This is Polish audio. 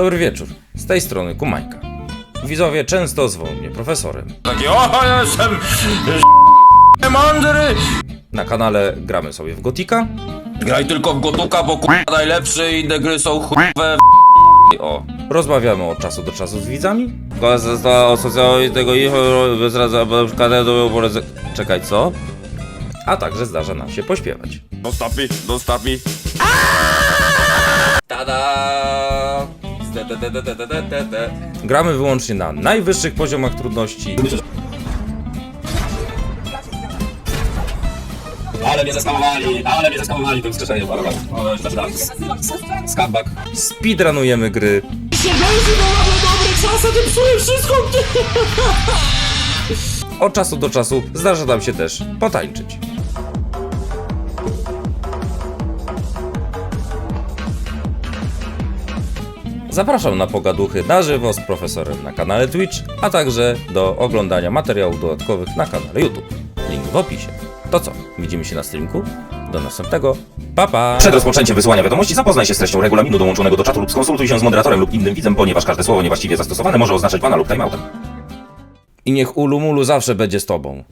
Dobry wieczór. Z tej strony Kumańka. Widzowie często zwą mnie profesorem. Taki, o, jestem mądry! Na kanale gramy sobie w Gotika, Graj tylko w Gotuka, bo k***a najlepszy i inne gry są chujowe O. rozmawiamy od czasu do czasu z widzami. Tego ich Czekaj, co? A także zdarza nam się pośpiewać. Dostaw mi, dostaw mi. Tada! Gramy wyłącznie na najwyższych poziomach trudności. Ale mnie zeskamowali, ale mnie zeskamowali tym skrzeszeniem, jeszcze raz. Skarbak. Speedrunujemy gry. Od czasu do czasu zdarza nam się też potańczyć. Zapraszam na pogaduchy na żywo z profesorem na kanale Twitch, a także do oglądania materiałów dodatkowych na kanale YouTube. Link w opisie. To co? Widzimy się na streamku? Do następnego. Pa pa! Przed rozpoczęciem wysyłania wiadomości zapoznaj się z treścią regulaminu dołączonego do czatu lub skonsultuj się z moderatorem lub innym widzem, ponieważ każde słowo niewłaściwie zastosowane może oznaczać pana lub timeoutem. I niech Ulumulu zawsze będzie z tobą.